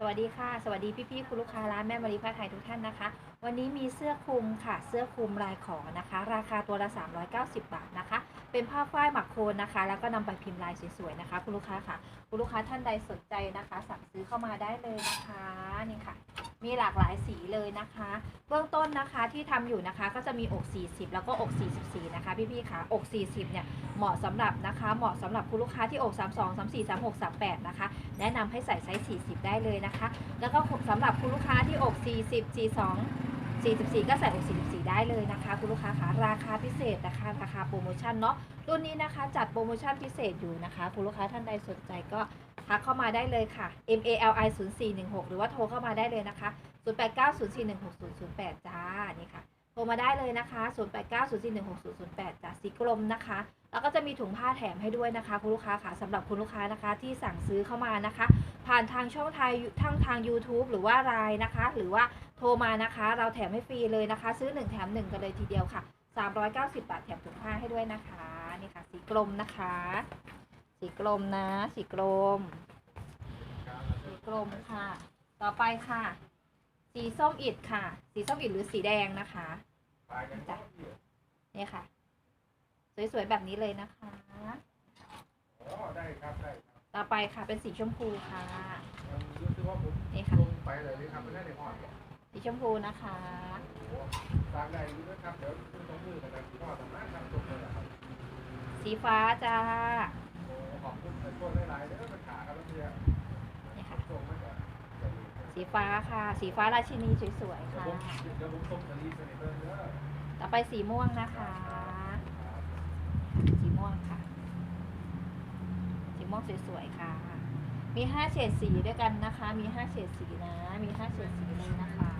สวัสดีค่ะ สวัสดีพี่ๆคุณลูกค้าร้านแม่มารีผ้าไทยทุกท่านนะคะ วันนี้มีเสื้อคลุมค่ะ เสื้อคลุมลายขอนะคะ ราคาตัวละ 390 บาทนะคะ เป็นผ้าฝ้ายหมักโคนนะคะ แล้วก็นำไปพิมพ์ลายสวยๆนะคะ คุณลูกค้าค่ะ คุณลูกค้าท่านใดสนใจนะคะ สั่งซื้อเข้ามาได้เลยนะคะนี่ค่ะ มีหลากหลายสีเลยนะคะ เบื้องต้น นะคะที่ทำอยู่นะคะก็จะมีอก 40 แล้วก็อก 44 นะคะพี่ๆค่ะอก 40 เนี่ยเหมาะสำหรับนะคะเหมาะสำหรับคุณลูกค้าที่อก 32 34 36 38 นะคะ แนะนำให้ใส่ไซส์ 40 ได้เลยนะคะ แล้วก็สำหรับคุณลูกค้าที่อก 40 42 44 ก็ใส่อก44 ได้เลยนะคะ คุณลูกค้าคะราคาพิเศษนะคะราคาโปรโมชั่นเนาะรุ่นนี้นะคะจัดโปรโมชั่นพิเศษอยู่นะคะ คุณลูกค้าท่านใดสนใจก็ ทักเข้ามาได้เลยค่ะ M A L I 0416 หรือว่าโทรเข้ามาได้เลยนะคะ 0890416008 จ้า นี่ค่ะ โทรมาได้เลยนะคะ 0890416008 จ้าสีกลมนะคะ แล้วก็จะมีถุงผ้าแถมให้ด้วยนะคะ คุณลูกค้าค่ะสำหรับคุณลูกค้านะคะที่สั่งซื้อเข้ามานะคะ ผ่านทางช่องทางทางทาง YouTube หรือว่าไลน์นะคะ หรือว่าโทรมานะคะ เราแถมให้ฟรีเลยนะคะ ซื้อ 1 แถม 1 กันเลยทีเดียวค่ะ 390 บาทแถมถุงผ้าให้ด้วยนะคะ นี่ค่ะ สีกลมนะคะ สีกลมนะ สีกลม สีกลมค่ะ ต่อไปค่ะ สีส้มอิดค่ะ สีส้มอิดหรือสีแดงนะคะจ้ะนี่ค่ะ สวยๆแบบนี้เลยนะคะอ๋อได้ครับได้ครับต่อไปค่ะเป็นสีชมพูค่ะมันรู้สึกว่าผมนี่ค่ะลงไปเลยนี่ครับไม่ได้ในห้องสีชมพูนะคะโอ้โหตามได้อยู่ด้วยครับเดี๋ยวคุณต้องมือกันนะคุณพ่อทำงานครับจบเลยนะครับสีฟ้าจ้า สีฟ้าค่ะ สีฟ้าราชินีสวยๆค่ะผมเดี๋ยวผมส่งสลีปไปให้เพิ่มเด้อต่อไปสีม่วงนะคะ สีม่วงค่ะ สีม่วงสวยๆค่ะ มีห้าเฉดสีด้วยกันนะคะ มีห้าเฉดสีนะ มีห้าเฉดสีเลยนะคะ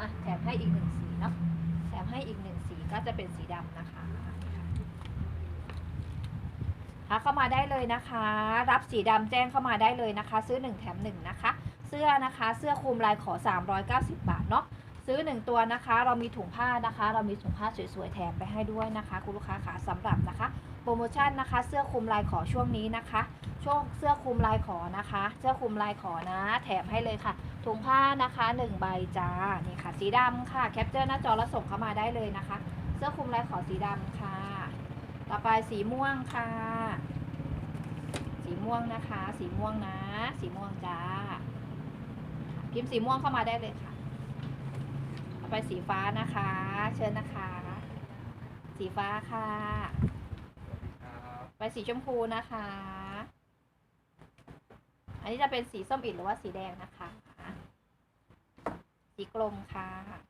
อะแถมให้อีกหนึ่งสีเนาะ แถมให้อีกหนึ่งสีก็จะเป็นสีดำนะคะทักเข้ามาได้เลยนะคะ รับสีดำแจ้งเข้ามาได้เลยนะคะ ซื้อ 1 แถม 1 นะคะ เสื้อนะคะ เสื้อคลุมลายขอ 390 บาทเนาะซื้อ 1 ตัวนะคะ เรามีถุงผ้านะคะ เรามีถุงผ้าสวยๆแถมไปให้ด้วยนะคะ คุณลูกค้าค่ะสำหรับนะคะ โปรโมชั่นนะคะ เสื้อคลุมลายขอช่วงนี้นะคะ ช่วงเสื้อคลุมลายขอนะคะ เสื้อคลุมลายขอนะ แถมให้เลยค่ะ ถุงผ้านะคะ1ใบจ้านี่ค่ะ สีดำค่ะแคปเจอร์หน้าจอแล้วส่งเข้ามาได้เลยนะคะ เสื้อคลุมลายขอสีดำค่ะ ต่อไปสีม่วงค่ะ สีม่วงนะคะ สีม่วงนะ สีม่วงจ้า พิมพ์สีม่วงเข้ามาได้เลยค่ะต่อไปสีฟ้านะคะ เชิญนะคะ สีฟ้าค่ะครับไปสีชมพูนะคะ อันนี้จะเป็นสีส้มอิดหรือว่าสีแดงนะคะ สีกลมค่ะ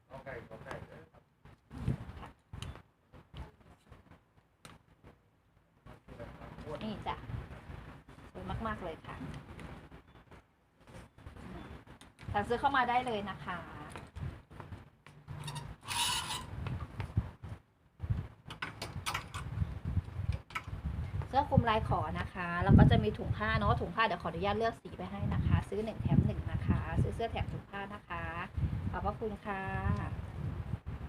เอาไก่เอาไก่เด้อครับนี่จ้ะสวยมาก ๆ เลยค่ะ สั่งซื้อเข้ามาได้เลยนะคะ เสื้อคลุมลายขอนะคะ แล้วก็จะมีถุงผ้าเนาะถุงผ้าเดี๋ยวขออนุญาตเลือกสีไปให้นะคะ ซื้อหนึ่งแถมหนึ่งนะคะ ซื้อเสื้อแถมถุงผ้านะคะ ขอบพระคุณค่ะ